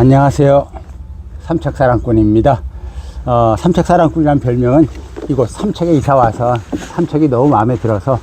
안녕하세요. 삼척사랑꾼입니다. 어, 삼척사랑꾼이라는 별명은 이곳 삼척에 이사 와서 삼척이 너무 마음에 들어서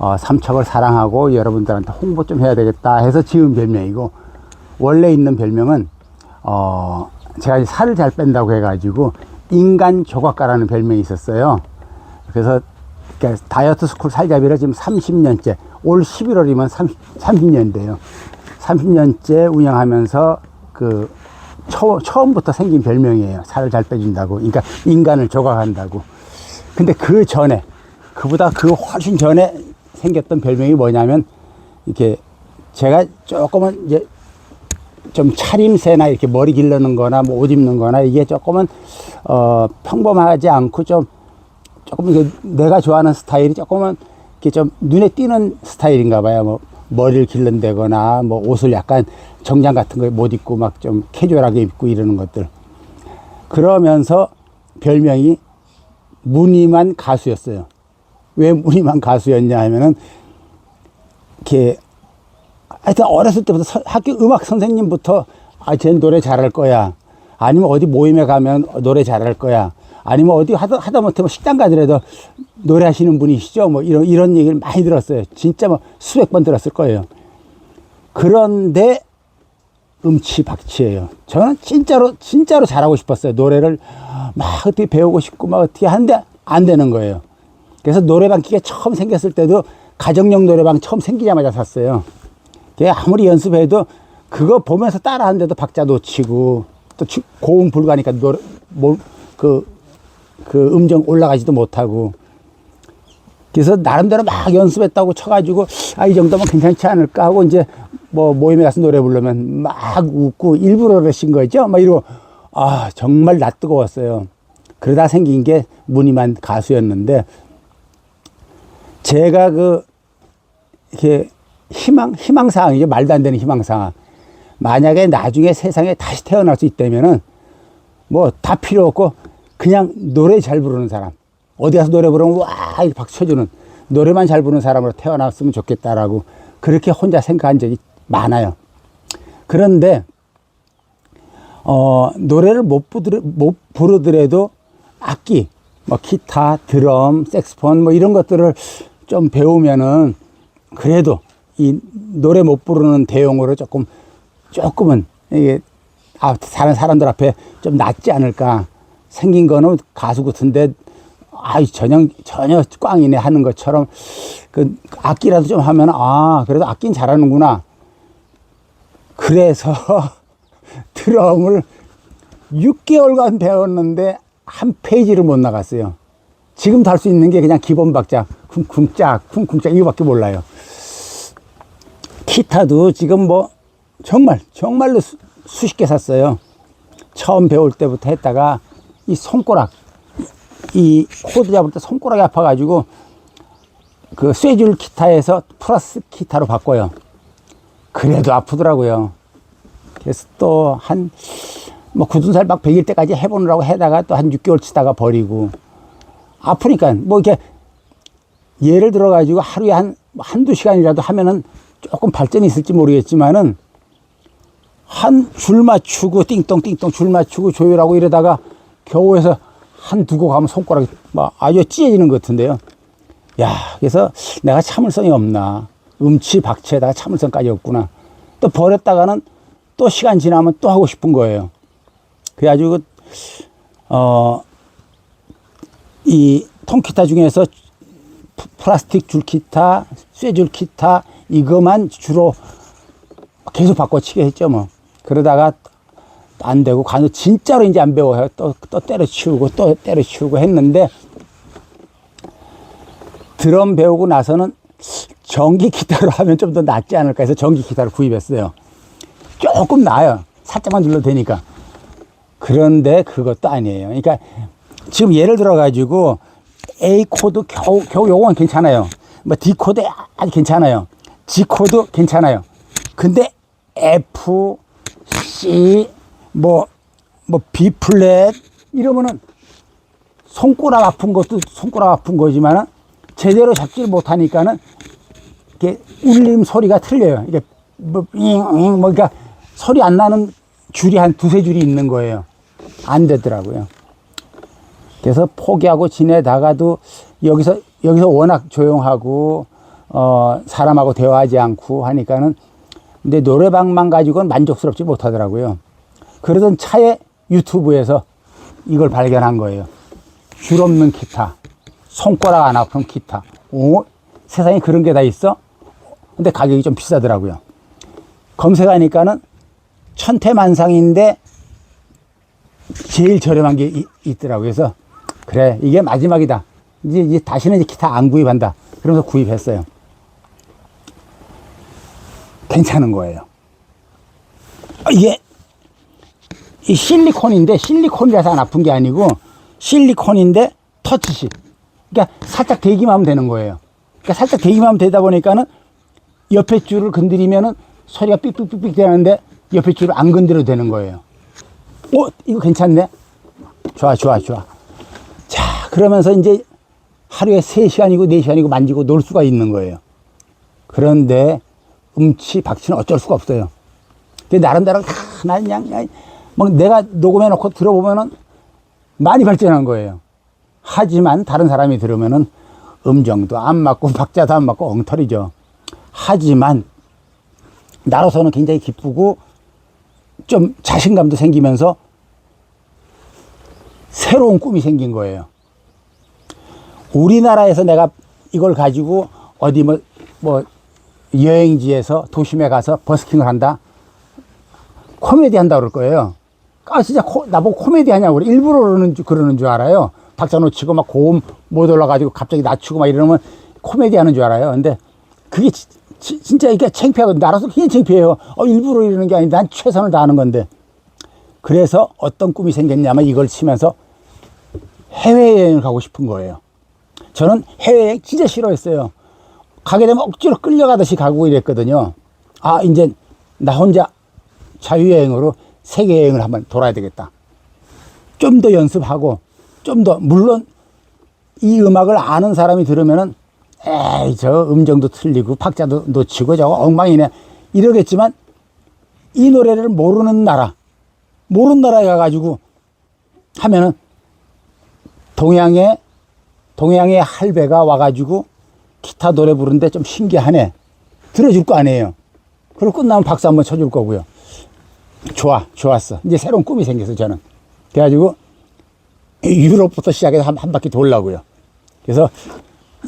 어, 삼척을 사랑하고 여러분들한테 홍보 좀 해야 되겠다 해서 지은 별명이고 원래 있는 별명은 어, 제가 살을 잘 뺀다고 해가지고 인간 조각가라는 별명이 있었어요. 그래서 다이어트 스쿨 살자비를 지금 30년째 올 11월이면 30, 30년 돼요. 30년째 운영하면서 그 처, 처음부터 생긴 별명이에요. 살을 잘 빼준다고. 그러니까 인간을 조각한다고. 근데 그 전에 그보다 그 훨씬 전에 생겼던 별명이 뭐냐면 이렇게 제가 조금은 이제 좀 차림새나 이렇게 머리 기르는 거나 뭐 옷 입는 거나 이게 조금은 어 평범하지 않고 좀 조금 내가 좋아하는 스타일이 조금은 이렇게 좀 눈에 띄는 스타일인가 봐요. 뭐 머리를 길른다거나 뭐 옷을 약간 정장 같은 거못 입고 막 좀 캐주얼하게 입고 이러는 것들. 그러면서 별명이 무늬만 가수였어요. 왜 무늬만 가수였냐 하면은 이렇게 하여튼 어렸을 때부터 서- 학교 음악 선생님부터 아, 쟤는 노래 잘할 거야. 아니면 어디 모임에 가면 노래 잘할 거야. 아니면 어디 하다, 하다 못해 뭐 식당 가더라도 노래하시는 분이시죠. 뭐 이런, 이런 얘기를 많이 들었어요. 진짜 뭐 수백 번 들었을 거예요. 그런데 음치박치예요. 저는 진짜로, 진짜로 잘하고 싶었어요. 노래를 막 어떻게 배우고 싶고 막 어떻게 하는데 안 되는 거예요. 그래서 노래방 기계 처음 생겼을 때도 가정용 노래방 처음 생기자마자 샀어요. 걔 아무리 연습해도 그거 보면서 따라하는데도 박자 놓치고 또 주- 고음 불가니까 노래 뭐 그 그 음정 올라가지도 못하고. 그래서 나름대로 막 연습했다고 쳐가지고 아 이 정도면 괜찮지 않을까 하고 이제 뭐 모임에 가서 노래 부르면 막 웃고 일부러 그러신 거죠? 막 이러고 아 정말 낯뜨거웠어요. 그러다 생긴 게 무늬만 가수였는데 제가 그 이렇게 희망 희망사항이죠 말도 안 되는 희망사항. 만약에 나중에 세상에 다시 태어날 수 있다면은 뭐 다 필요 없고 그냥 노래 잘 부르는 사람 어디 가서 노래 부르면 와 이렇게 박수 쳐주는 노래만 잘 부르는 사람으로 태어났으면 좋겠다라고 그렇게 혼자 생각한 적이 많아요 그런데 어 노래를 못, 부르, 못 부르더라도 악기 뭐 기타 드럼 색스폰 뭐 이런 것들을 좀 배우면은 그래도 이 노래 못 부르는 대용으로 조금 조금은 이게 아, 다른 사람들 앞에 좀 낫지 않을까. 생긴 거는 가수 같은데, 아이, 전혀, 전혀 꽝이네 하는 것처럼, 그, 악기라도 좀 하면, 아, 그래도 악기는 잘하는구나. 그래서 드럼을 6개월간 배웠는데, 한 페이지를 못 나갔어요. 지금도 할수 있는 게 그냥 기본 박자, 쿵쿵짝, 쿵쿵짝, 이거밖에 몰라요. 기타도 지금 뭐 정말 정말로 수, 수십 개 샀어요. 처음 배울 때부터 했다가 이 손가락 이 코드 잡을 때 손가락이 아파가지고 그 쇠줄 기타에서 플러스 기타로 바꿔요. 그래도 아프더라고요. 그래서 또 한 뭐 굳은 살 막 베길 때까지 해보느라고 해다가 또 한 6개월 치다가 버리고 아프니까 뭐 이렇게 예를 들어 가지고 하루에 한 한두 시간이라도 하면은 조금 발전이 있을지 모르겠지만은 한 줄 맞추고 띵동 줄 맞추고 조율하고 이러다가 겨우에서 한 두고 가면 손가락이 막 아주 찢어지는 것 같은데요. 야, 그래서 내가 참을성이 없나. 음치 박치에다가 참을성까지 없구나. 또 버렸다가는 또 시간 지나면 또 하고 싶은 거예요. 그래가지고, 어, 이 통기타 중에서 프- 플라스틱 줄 기타, 쇠줄 기타, 이거만 주로 계속 바꿔치기 했죠, 뭐. 그러다가 안 되고, 간혹 진짜로 이제 안 배워요. 또, 또 때려치우고, 또 때려치우고 했는데, 드럼 배우고 나서는 전기 기타로 하면 좀 더 낫지 않을까 해서 전기 기타를 구입했어요. 조금 나아요. 살짝만 눌러도 되니까. 그런데 그것도 아니에요. 그러니까 지금 예를 들어 가지고 A 코드 겨우 겨우 요건 괜찮아요. 뭐 D 코드 아주 괜찮아요. G 코드 괜찮아요. 근데 F, C, 뭐, 뭐 B 플랫 이러면은 손가락 아픈 것도 손가락 아픈 거지만은 제대로 잡지를 못하니까는 이게 울림 소리가 틀려요. 이게 뭐, 잉, 잉, 뭐, 그러니까 소리 안 나는 줄이 한 두세 줄이 있는 거예요. 안 되더라고요. 그래서 포기하고 지내다가도 여기서 여기서 워낙 조용하고 어 사람하고 대화하지 않고 하니까는 근데 노래방만 가지고는 만족스럽지 못하더라고요. 그러던 차에 유튜브에서 이걸 발견한 거예요. 줄 없는 기타, 손가락 안 아픈 기타. 오, 세상에 그런 게 다 있어? 근데 가격이 좀 비싸더라고요. 검색하니까는 천태만상인데 제일 저렴한 게 이- 있더라고요. 그래서 그래 이게 마지막이다. 이제, 이제 다시는 기타 안 구입한다. 그러면서 구입했어요. 괜찮은 거예요. 아, 이게 이 실리콘인데 실리콘이라서 안 아픈 게 아니고 실리콘인데 터치식. 그러니까 살짝 대기만 하면 되는 거예요. 그러니까 살짝 대기만 하면 되다 보니까는 옆에 줄을 건드리면은 소리가 삑삑삑삑 되는데 옆에 줄을 안 건드려도 되는 거예요. 오, 이거 괜찮네. 좋아, 좋아, 좋아. 자, 그러면서 이제 하루에 3시간이고 4시간이고 만지고 놀 수가 있는 거예요. 그런데 음치, 박치는 어쩔 수가 없어요. 근데 나름대로 다, 나 그냥, 그냥 막 내가 녹음해 놓고 들어보면은 많이 발전한 거예요. 하지만 다른 사람이 들으면은 음정도 안 맞고 박자도 안 맞고 엉터리죠. 하지만 나로서는 굉장히 기쁘고 좀 자신감도 생기면서 새로운 꿈이 생긴 거예요. 우리나라에서 내가 이걸 가지고 어디 뭐, 뭐 여행지에서 도심에 가서 버스킹을 한다? 코미디 한다 그럴 거예요. 아, 진짜 코, 나보고 코미디 하냐고 그래. 일부러 그러는, 줄- 그러는 줄 알아요. 박자 놓치고 막 고음 못 올라가지고 갑자기 낮추고 막 이러면 코미디 하는 줄 알아요. 근데 그게 지- 지- 진짜 이게 창피하거든. 나라서 그냥 창피해요. 어, 일부러 이러는 게 아닌데 난 최선을 다하는 건데. 그래서 어떤 꿈이 생겼냐면 이걸 치면서 해외여행을 가고 싶은 거예요. 저는 해외여행 진짜 싫어했어요. 가게 되면 억지로 끌려가듯이 가고 이랬거든요. 아, 이제 나 혼자 자유여행으로 세계 여행을 한번 돌아야 되겠다. 좀 더 연습하고, 좀 더, 물론 이 음악을 아는 사람이 들으면은, 에이, 저 음정도 틀리고, 박자도 놓치고, 저거 엉망이네. 이러겠지만, 이 노래를 모르는 나라, 모르는 나라에 가가지고 하면은, 동양의, 동양의 할배가 와가지고 기타 노래 부르는데 좀 신기하네. 들어줄 거 아니에요. 그리고 끝나면 박수 한번 쳐줄 거고요. 좋아, 좋았어. 이제 새로운 꿈이 생겼어, 저는. 그래가지고, 유럽부터 시작해서 한, 한 바퀴 돌라고요. 그래서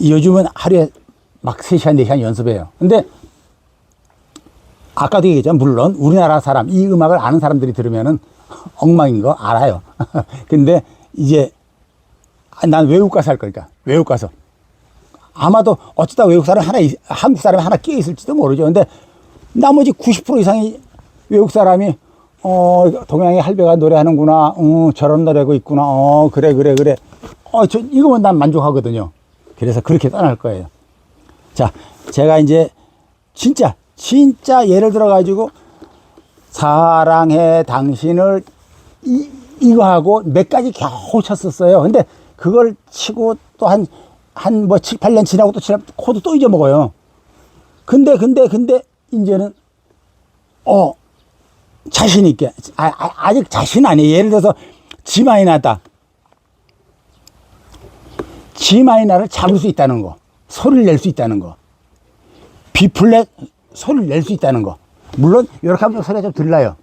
요즘은 하루에 막 3시간, 4시간 연습해요. 근데 아까도 얘기했지만, 물론 우리나라 사람, 이 음악을 아는 사람들이 들으면은 엉망인 거 알아요. 근데 이제 아, 난 외국 가서 할 거니까. 외국 가서. 아마도 어쩌다 외국 사람 하나, 있- 한국 사람이 하나 끼어 있을지도 모르죠. 근데 나머지 90% 이상이 외국 사람이 어, 동양의 할배가 노래하는구나. 어, 저런 노래고 있구나. 어, 그래, 그래, 그래. 어, 저, 이거면 난 만족하거든요. 그래서 그렇게 떠날 거예요. 자, 제가 이제 진짜, 진짜 예를 들어 가지고 사랑해 당신을 이, 이거 하고 몇 가지 겨우 쳤었어요. 근데 그걸 치고 또 한, 한뭐 7, 8년 지나고 또 지나, 코드 또 잊어먹어요. 근데, 근데, 근데, 이제는, 어, 자신 있게, 아, 아, 아직 자신 아니에요. 예를 들어서, G 마이너다. G 마이너를 잡을 수 있다는 거. 소리를 낼 수 있다는 거. B 플랫 소리를 낼 수 있다는 거. 물론, 이렇게 하면 소리가 좀 들려요.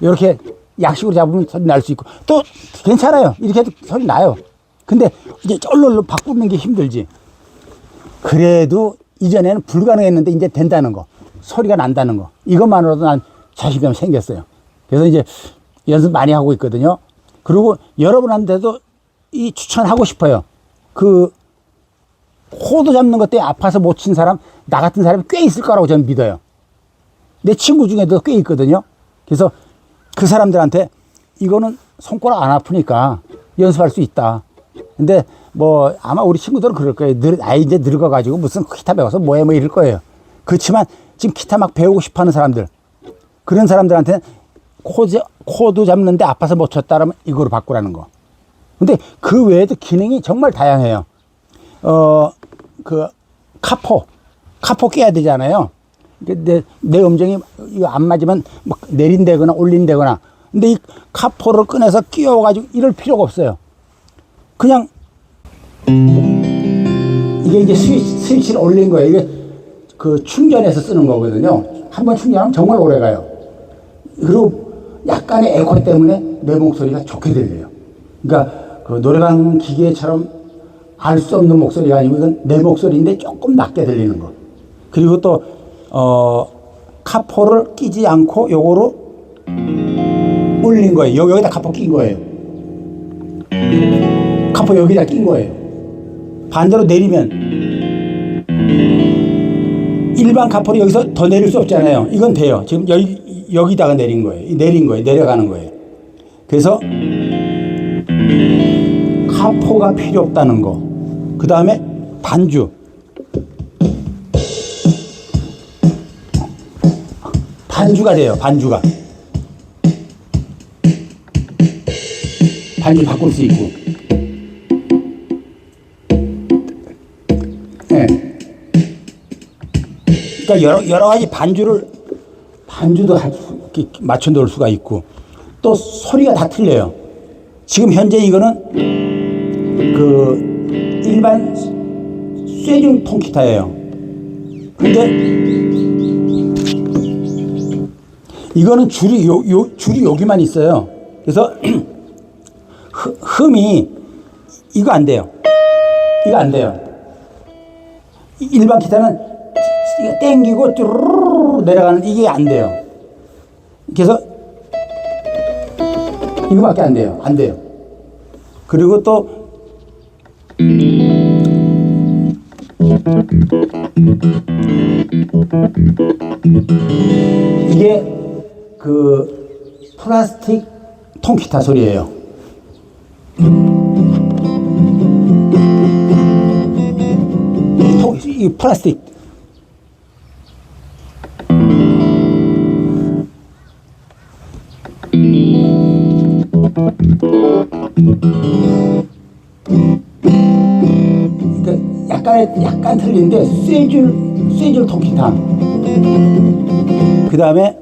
이렇게 약식으로 잡으면 소리 날 수 있고. 또, 괜찮아요. 이렇게 해도 소리 나요. 근데, 이제 쩔롤로 바꾸는 게 힘들지. 그래도 이전에는 불가능했는데 이제 된다는 거. 소리가 난다는 거. 이것만으로도 난 자신감 생겼어요. 그래서 이제 연습 많이 하고 있거든요. 그리고 여러분한테도 이 추천하고 싶어요. 그 코드 잡는 것 때문에 아파서 못 친 사람, 나 같은 사람이 꽤 있을 거라고 저는 믿어요. 내 친구 중에도 꽤 있거든요. 그래서 그 사람들한테 이거는 손가락 안 아프니까 연습할 수 있다. 근데 뭐 아마 우리 친구들은 그럴 거예요. 늘, 아 이제 늙어가지고 무슨 기타 배워서 뭐해 뭐 이럴 거예요. 그렇지만 지금 기타 막 배우고 싶어 하는 사람들 그런 사람들한테는 코드 코드 잡는데 아파서 못 쳤다라면 이거로 바꾸라는 거. 근데 그 외에도 기능이 정말 다양해요. 어, 그, 카포. 카포 깨야 되잖아요. 내, 내 음정이 안 맞으면 막 내린다거나 올린다거나 근데 이 카포를 꺼내서 끼워가지고 이럴 필요가 없어요. 그냥 이게 이제 스위치, 스위치를 올린 거예요. 이게 그 충전해서 쓰는 거거든요. 한번 충전하면 정말 오래 가요. 그리고 약간의 에코 때문에 내 목소리가 좋게 들려요. 그러니까 그 노래방 기계처럼 알 수 없는 목소리가 아니고 이건 내 목소리인데 조금 낮게 들리는 거. 그리고 또, 어, 카포를 끼지 않고 요거로 올린 거예요. 여- 여기다 카포 낀 거예요. 카포 여기다 낀 거예요. 반대로 내리면 일반 카포를 여기서 더 내릴 수 없잖아요. 이건 돼요. 지금 여기, 여기다가 내린 거예요. 이 내린 거예요. 내려가는 거예요. 그래서 카포가 필요 없다는 거. 그 다음에 반주. 반주가 돼요. 반주가. 반주 바꿀 수 있고. 예. 그러니까 여러, 여러 가지 반주를 반주도 맞춰 놓을 수가 있고 또 소리가 다 틀려요. 지금 현재 이거는 그 일반 쇠줄 통기타예요. 근데 이거는 줄이 요, 요 줄이 여기만 있어요. 그래서 흠- 흠이 이거 안 돼요. 이거 안 돼요. 이- 일반 기타는 이거 땡기고 쭈르르 내려가는 이게 안 돼요. 그래서 이거밖에 안 돼요. 안 돼요. 그리고 또 이게 그 플라스틱 통기타 소리예요. 이, 통, 이 플라스틱 그 약간 약간 틀린데 쇠줄 쇠줄 통기타. 그 다음에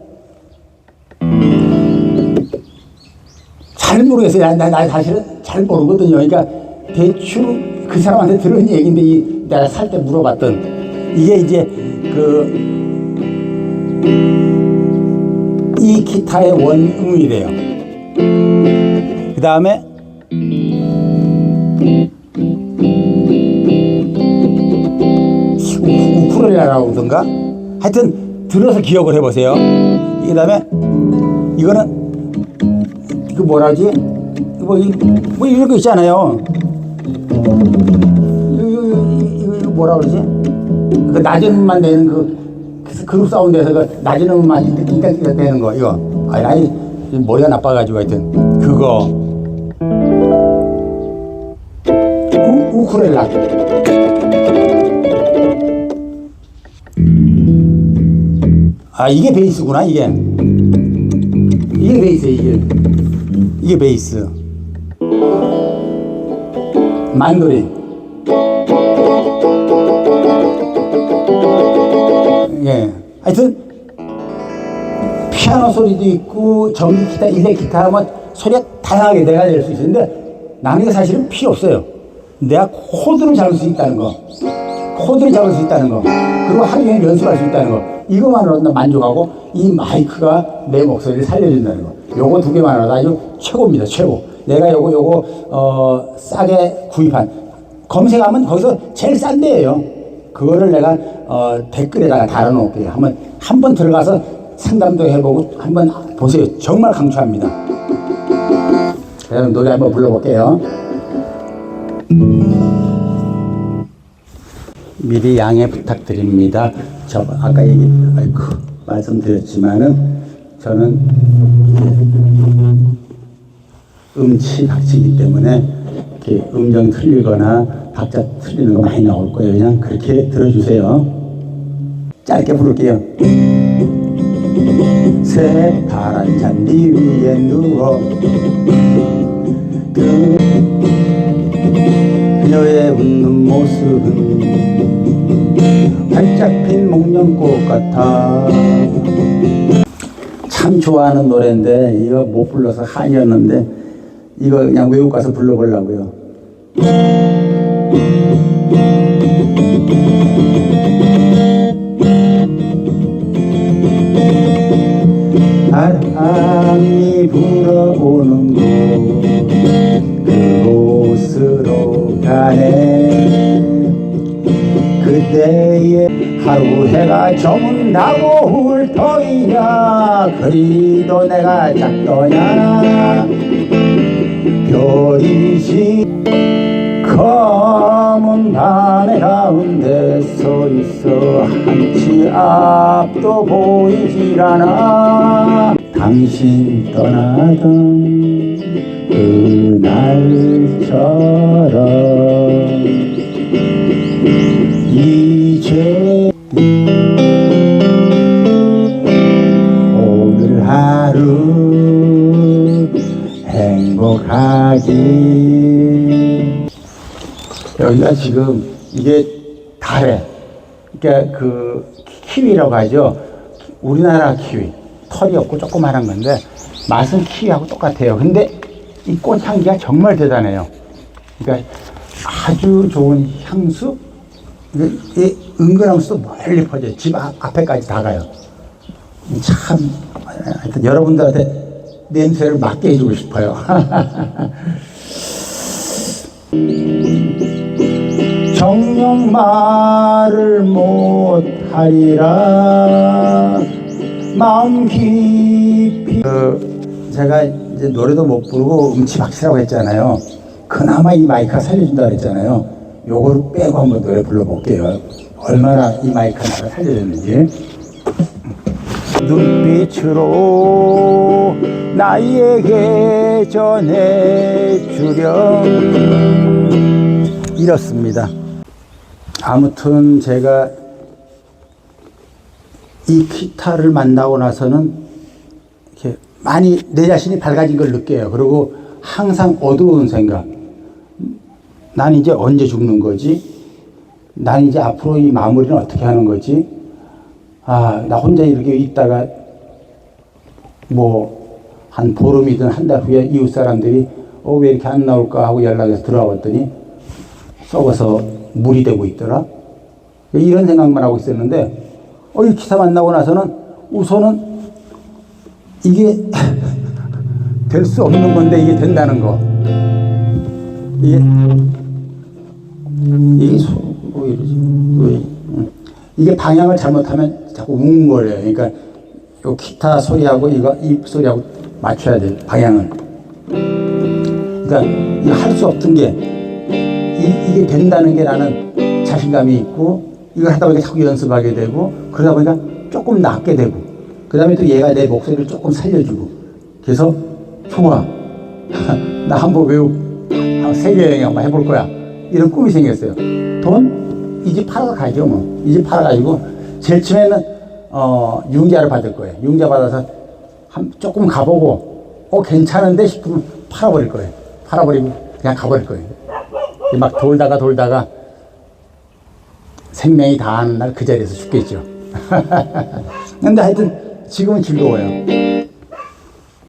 잘 모르겠어요. 나, 나, 나 사실은 잘 모르거든요. 그러니까 대충 그 사람한테 들은 얘기인데 이, 내가 살 때 물어봤던 이게 이제 그 이 기타의 원음이래요. 그 다음에 우쿨렐라라고 그러던가? 하여튼 들어서 기억을 해보세요. 그 다음에 이거는 그 뭐라지? 뭐, 이, 뭐 이런 거 있잖아요? 이거, 이거, 이거, 이거 뭐라 그러지? 그 낮은 음만 내는 그, 그 그룹 사운드에서 그 낮은 음만 띵띵띵 되는 거 이거. 아니 아니 머리가 나빠가지고 하여튼 그거 우, 우쿨렐라. 아 이게 베이스구나 이게. 이게 베이스 이게. 이게 베이스. 만도린 예. 하여튼 피아노 소리도 있고 전기 기타 일렉 기타 뭐 소리가 다양하게 내가 낼수 있는데 나는 이거 사실은 필요 없어요 내가 코드를 잡을 수 있다는 거. 코드를 잡을 수 있다는 거. 그리고 하루 종일 연습할 수 있다는 거. 이것만으로도 나 만족하고 이 마이크가 내 목소리를 살려준다는 거. 요거 두 개만으로도 아주 최고입니다. 최고. 내가 요거 요거 어 싸게 구입한. 검색하면 거기서 제일 싼 데예요. 그거를 내가 어 댓글에다가 달아놓을게요. 한번 한 번 들어가서 상담도 해보고 한번 보세요. 정말 강추합니다. 그럼 노래 한번 불러볼게요 미리 양해 부탁드립니다. 저 아까 얘기 아이고 말씀드렸지만은 저는 음치 박치이기 때문에 이렇게 음정 틀리거나 박자 틀리는 거 많이 나올 거예요. 그냥 그렇게 들어주세요. 짧게 부를게요. 새파란 잔디 위에 누워 그 그녀의 웃는 모습은 활짝 핀 목련꽃 같아 참 좋아하는 노래인데 이거 못 불러서 한이었는데 이거 그냥 외국 가서 불러보려고요. 바람이 불어오는 곳 가네 그때의 하루 해가 저문다고 훑어이냐? 그리도 내가 작더냐 별이 지 검은 밤의 가운데 서 있어 한치 앞도 보이질 않아 당신 떠나던 그날처럼 여기가 지금 이게 달에 그러니까 그 키위라고 하죠. 우리나라 키위. 털이 없고 조그만한 건데 맛은 키위하고 똑같아요. 근데 이 꽃 향기가 정말 대단해요. 그러니까 아주 좋은 향수? 이 은근함수도 멀리 퍼져요. 집 앞, 앞에까지 다 가요. 참 하여튼 여러분들한테 냄새를 맡게 해주고 싶어요 정녕 말을 못하리라. 마음 깊이. 그 제가 이제 노래도 못 부르고 음치박치라고 했잖아요. 그나마 이 마이크가 살려준다 그랬잖아요. 요거를 빼고 한번 노래 불러볼게요. 얼마나 이 마이크가 살려줬는지. 눈빛으로 나에게 전해주렴. 이렇습니다. 아무튼 제가 이 기타를 만나고 나서는 이렇게 많이 내 자신이 밝아진 걸 느껴요. 그리고 항상 어두운 생각. 난 이제 언제 죽는 거지? 난 이제 앞으로 이 마무리는 어떻게 하는 거지? 아, 나 혼자 이렇게 있다가 뭐 한 보름이든 한 달 후에 이웃 사람들이 어, 왜 이렇게 안 나올까 하고 연락해서 들어와 봤더니 썩어서 물이 되고 있더라. 이런 생각만 하고 있었는데 어, 이 기사 만나고 나서는 우선은 이게 될 수 없는 건데 이게 된다는 거. 이게 이게 소, 뭐 이러지? 이게 방향을 잘못하면 자꾸 웅거려요. 그러니까 요 기타 소리하고 이거 이 소리하고 맞춰야 돼 방향을. 그러니까 이 할 수 없던 게 이, 이 게 된다는 게 나는 자신감이 있고 이걸 하다 보니까 자꾸 연습하게 되고 그러다 보니까 조금 낫게 되고 그 다음에 또 얘가 내 목소리를 조금 살려주고 그래서 좋아 나 한번 외우. 세계 여행 한번 해볼 거야. 이런 꿈이 생겼어요. 돈 이 집 팔아서 가죠 뭐. 이 집 팔아가지고 제일 처음에는 어 융자를 받을 거예요. 융자 받아서 한 조금 가보고 어 괜찮은데 싶으면 팔아버릴 거예요. 팔아버리고 그냥 가버릴 거예요 막 돌다가 돌다가 생명이 다하는 날 그 자리에서 죽겠죠. 근데 하여튼 지금은 즐거워요.